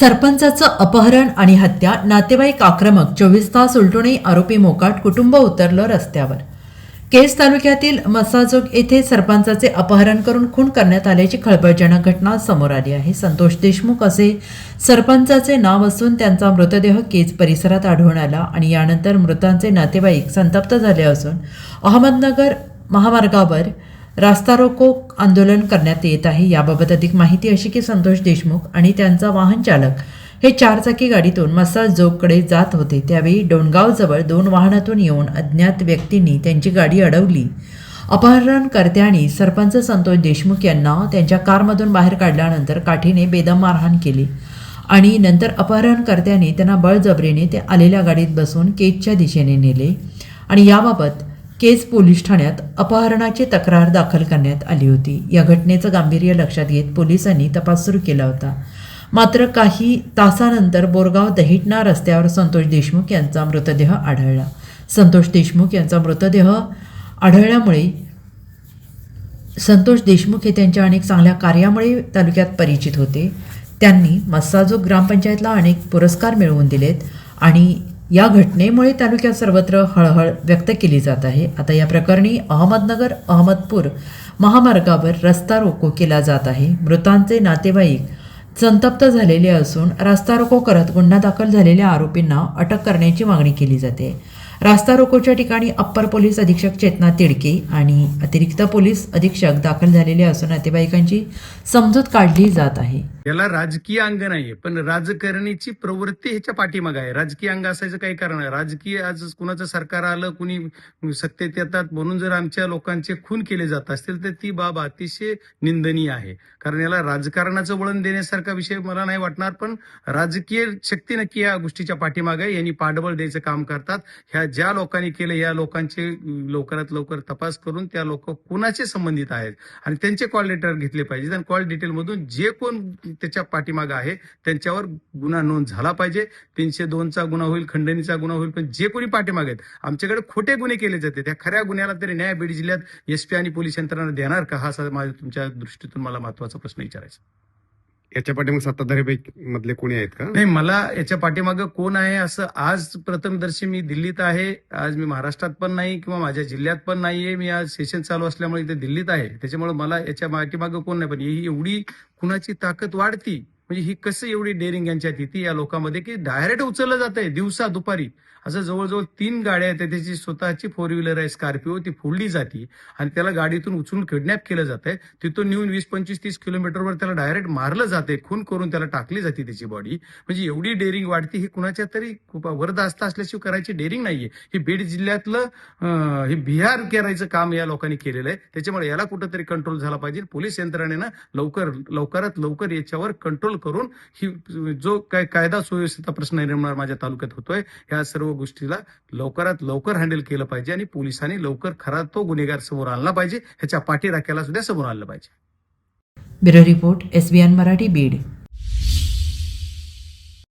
सरपंचाचं अपहरण आणि हत्या नातेवाईक आक्रमक चोवीस तास उलटूनही आरोपी मोकाट कुटुंब उतरलं रस्त्यावर. केस तालुक्यातील मसाजोग येथे सरपंचाचे अपहरण करून खून करण्यात आल्याची खळबळजनक घटना समोर आली आहे. संतोष देशमुख असे सरपंचाचे नाव असून त्यांचा मृतदेह केज परिसरात आढळून आला आणि यानंतर मृतांचे नातेवाईक संतप्त झाले असून अहमदनगर महामार्गावर रास्ता रोको आंदोलन करण्यात येत आहे. याबाबत अधिक माहिती अशी की संतोष देशमुख आणि त्यांचा वाहन चालक हे चारचाकी गाडीतून मसाज जोगकडे जात होते. त्यावेळी डोणगावजवळ दोन वाहनातून येऊन अज्ञात व्यक्तींनी त्यांची गाडी अडवली. अपहरणकर्त्यांनी सरपंच संतोष देशमुख यांना त्यांच्या कारमधून बाहेर काढल्यानंतर काठीने बेदम मारहाण केली आणि नंतर अपहरणकर्त्यांनी त्यांना बळजबरीने ते आलेल्या गाडीत बसून केजच्या दिशेने नेले. आणि याबाबत केज पोलीस ठाण्यात अपहरणाची तक्रार दाखल करण्यात आली होती. या घटनेचं गांभीर्य लक्षात घेत पोलिसांनी तपास सुरू केला होता. मात्र काही तासानंतर बोरगाव दहिटणा रस्त्यावर संतोष देशमुख यांचा मृतदेह आढळला. संतोष देशमुख यांचा मृतदेह आढळल्यामुळे संतोष देशमुख हे त्यांच्या अनेक चांगल्या कार्यामुळे तालुक्यात परिचित होते. त्यांनी मस्साजो ग्रामपंचायतला अनेक पुरस्कार मिळवून दिलेत आणि या घटनेमुळे तालुक्यात सर्वत्र हळहळ व्यक्त केली जात आहे. आता या प्रकरणी अहमदनगर अहमदपूर महामार्गावर रस्ता रोको केला जात आहे. मृतांचे नातेवाईक संतप्त झालेले असून रास्ता रोको करत गुन्हा दाखल झालेल्या आरोपींना अटक करण्याची मागणी केली जाते. रास्ता रोकोच्या ठिकाणी अप्पर पोलीस अधीक्षक चेतना तिडके आणि अतिरिक्त पोलीस अधीक्षक दाखल झालेले असून नातेवाईकांची समजूत काढली जात आहे. याला राजकीय अंग नाहीये पण राजकारणीची प्रवृत्ती ह्याच्या पाठीमाग आहे. राजकीय अंग असायचं काही कारण आहे राजकीय आज कुणाचं सरकार आलं कुणी सत्तेत येतात म्हणून जर आमच्या लोकांचे खून केले जात असतील तर ती बाब अतिशय निंदनीय आहे. कारण याला राजकारणाचं वळण देण्यासारखा विषय मला नाही वाटणार पण राजकीय शक्ती नक्की या गोष्टीच्या पाठीमागे आहे. यांनी पाठबळ द्यायचं काम करतात. ह्या ज्या लोकांनी केलं या लोकांचे लवकरात लवकर तपास करून त्या लोक कुणाचे संबंधित आहेत? आणि त्यांचे कॉल लेटर घेतले पाहिजेत. आणि कॉल डिटेल मधून जे कोण त्याच्या पाठीमागं आहे. त्यांच्यावर गुन्हा नोंद झाला पाहिजे. तीनशे दोनचा गुन्हा होईल खंडणीचा गुन्हा होईल पण जे कोणी पाठीमागे आहेत आमच्याकडे खोटे गुन्हे केले जाते. त्या खऱ्या गुन्ह्याला तरी न्याय बीड जिल्ह्यात एसपी आणि पोलीस यंत्रणा देणार का? हा माझ्या तुमच्या दृष्टीतून मला महत्त्वाचा प्रश्न विचारायचा याच्या पाठीमागे सत्ताधारी मधले कोणी आहेत का? नाही मला याच्या पाठीमागे कोण आहे असं आज प्रथमदर्शी मी दिल्लीत आहे. आज मी महाराष्ट्रात पण नाही किंवा माझ्या जिल्ह्यात पण नाहीये. मी आज सेशन चालू असल्यामुळे इथे दिल्लीत आहे. त्याच्यामुळे मला याच्या पाठीमागं कोण नाही. पण ही एवढी कुणाची ताकद वाढती म्हणजे ही कसं एवढी डेअरिंग यांच्यात येते या लोकांमध्ये की डायरेक्ट उचललं जात आहे दिवसा दुपारी. असं जवळजवळ तीन गाड्या आहेत त्याची स्वतःची फोर व्हीलर आहे स्कॉर्पिओ ती फोडली जाते आणि त्याला गाडीतून उचलून किडनॅप केलं जात आहे तिथून नेऊन वीस पंचवीस तीस किलोमीटरवर त्याला डायरेक्ट मारलं जाते खून करून त्याला टाकली जाते त्याची बॉडी म्हणजे एवढी डेअरिंग वाढते ही कुणाच्या तरी खूप वरदास्त असल्याशिवाय करायची डेअरिंग नाहीये. हे बीड जिल्ह्यातलं हे बिहार करायचं काम या लोकांनी केलेलं आहे. त्याच्यामुळे याला कुठंतरी कंट्रोल झाला पाहिजे. पोलीस यंत्रणेनं लवकर लवकरात लवकर याच्यावर कंट्रोल करून ही जो काय कायदा सुव्यवस्थेचा प्रश्न निर्माण माझ्या तालुक्यात होतोय या सर्व गोष्टीला लवकरात लवकर हँडल केलं पाहिजे आणि पोलिसांनी लवकर खरा तो गुन्हेगार समोर आणला पाहिजे ह्याच्या पाठीराख्याला सुद्धा समोर आणलं पाहिजे. Bureau report SBN Marathi Beed.